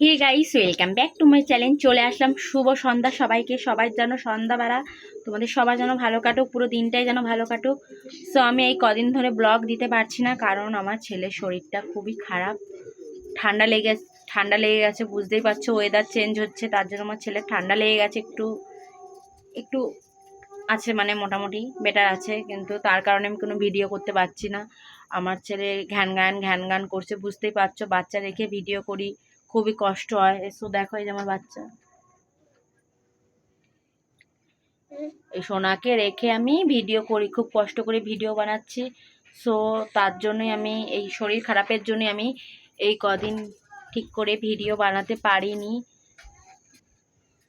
Hey guys welcome back to my channel চলে আসলাম। শুভ সন্ধ্যা সবাইকে। সবাই যেন সন্ধ্যাবেলা তোমাদের সবার যেন ভালো কাটুক। পুরো দিনটাই যেন ভালো কাটুক। সো আমি এই কদিন ধরে ব্লগ দিতে পারছি না কারণ আমার ছেলের শরীরটা খুবই খারাপ। ঠান্ডা লেগে ঠান্ডা লেগে গেছে, বুঝতেই পারছ। ওয়েদার চেঞ্জ হচ্ছে, তার জন্য আমার ছেলের ঠান্ডা লেগে গেছে। একটু একটু আছে মানে মোটামুটি বেটার আছে। কিন্তু তার কারণে আমি কোনো ভিডিও করতে পারছি না। আমার ছেলে ঘ্যান গান ঘ্যান গান করছে, বুঝতেই পারছ। বাচ্চা রেখে ভিডিও করি। খুবই কষ্ট হয়। এসো দেখো এই যে আমার বাচ্চা। এই সোনাকে রেখে আমি ভিডিও করি, খুব কষ্ট করে ভিডিও বানাচ্ছি। সো তার জন্যই আমি, এই শরীর খারাপের জন্যই আমি এই কদিন ঠিক করে ভিডিও বানাতে পারিনি।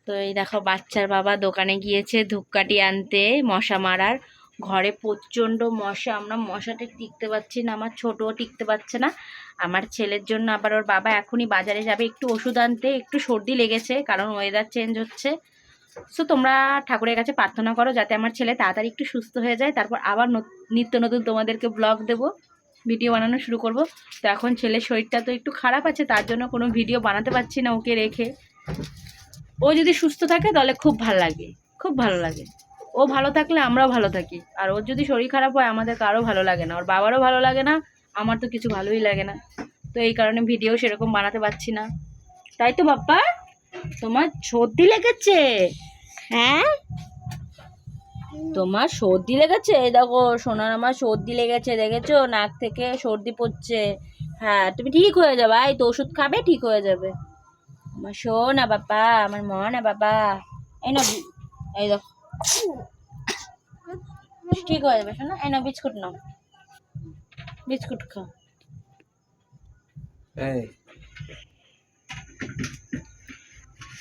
তো এই দেখো বাচ্চার বাবা দোকানে গিয়েছে ধূপকাঠি আনতে, মশা মারার। ঘরে প্রচণ্ড মশা, আমরা মশাটা টিকতে পারছি না, আমার ছোটও টিকতে পারছে না। আমার ছেলের জন্য আবার ওর বাবা এখনই বাজারে যাবে, একটু ওষুধ আনতে, একটু সর্দি লেগেছে, কারণ ওয়েদার চেঞ্জ হচ্ছে। সো তোমরা ঠাকুরের কাছে প্রার্থনা করো যাতে আমার ছেলে তাড়াতাড়ি একটু সুস্থ হয়ে যায়। তারপর আবার নত- নিত্য নতুন তোমাদেরকে ব্লগ দেব ভিডিও বানানো শুরু করব। তো এখন ছেলের শরীরটা তো একটু খারাপ আছে, তার জন্য কোনো ভিডিও বানাতে পারছি না ওকে রেখে। ও যদি সুস্থ থাকে তাহলে খুব ভালো লাগে, খুব ভালো লাগে। ও ভালো থাকলে আমরাও ভালো থাকি। আর ওর যদি শরীর খারাপ হয় আমাদের কারও ভালো লাগে না। ওর বাবারও ভালো লাগে না, আমার তো কিছু ভালোই লাগে না। তো এই কারণে ভিডিও সেরকম বানাতে পারছি না। তাই তো বাপ্পা, তোমার সর্দি লেগেছে? হ্যাঁ? তোমার সর্দি লেগেছে? এই দেখো, সোনার আমার সর্দি লেগেছে, দেখেছ? নাক থেকে সর্দি পড়ছে। হ্যাঁ তুমি ঠিক হয়ে যাবে। এই তো ওষুধ খাবে, ঠিক হয়ে যাবে। আমার শো না বাবা আমার মা না বাবা এই না এই দেখো। ঠিক হয়ে যাবে শোনা? এই না বিস্কুট নাও। বিস্কুট খাও।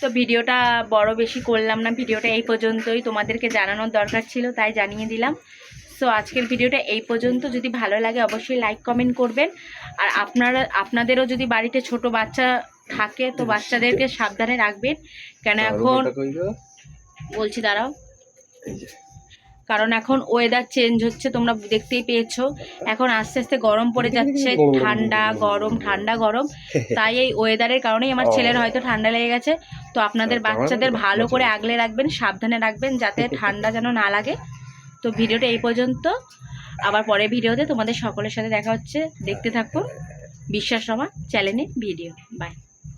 তো ভিডিওটা বড় বেশি করলাম না ভিডিওটা এই পর্যন্তই। তোমাদেরকে জানানোর দরকার ছিল তাই জানিয়ে দিলাম। সো আজকের ভিডিওটা এই পর্যন্ত। যদি ভালো লাগে অবশ্যই লাইক কমেন্ট করবেন। আর আপনারা আপনাদেরও যদি বাড়িতে ছোট বাচ্চা থাকে তো বাচ্চাদেরকে সাবধানে রাখবেন। কেন এখন? বলছি দাঁড়াও। এই যে, কারণ এখন ওয়েদার চেঞ্জ হচ্ছে তোমরা দেখতেই পেয়েছ। এখন আস্তে আস্তে গরম পড়ে যাচ্ছে ঠান্ডা গরম ঠান্ডা গরম। তাই এই ওয়েদারের কারণেই আমার ছেলের হয়তো ঠান্ডা লেগে গেছে। তো আপনাদের আচ্ছা, বাচ্চাদের ভালো করে আগলে রাখবেন সাবধানে রাখবেন যাতে ঠান্ডা যেন না লাগে। তো ভিডিওটা এই পর্যন্ত। আবার পরের ভিডিওতে তোমাদের সকলের সাথে দেখা হচ্ছে। দেখতে থাকুন। বিশ্বাস রমা চ্যানেলে ভিডিও। বাই।